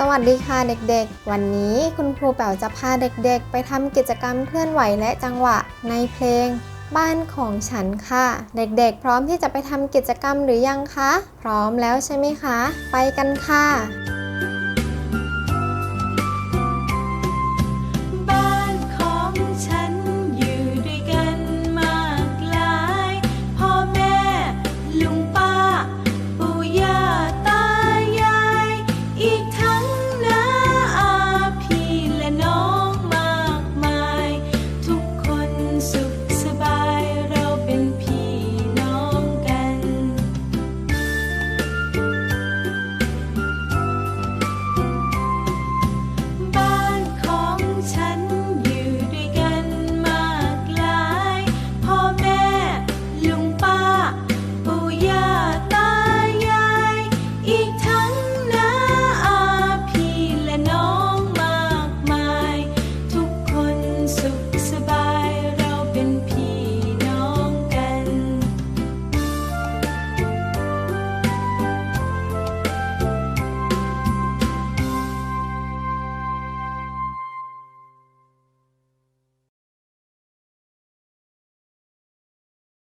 สวัสดีค่ะเด็กๆ วันนี้คุณครูแป๋วจะพาเด็กๆ ไปทำกิจกรรมเคลื่อนไหวและจังหวะในเพลง บ้านของฉันค่ะ เด็กๆ พร้อมที่จะไปทำกิจกรรมหรือยังคะ พร้อมแล้วใช่ไหมคะ ไปกันค่ะ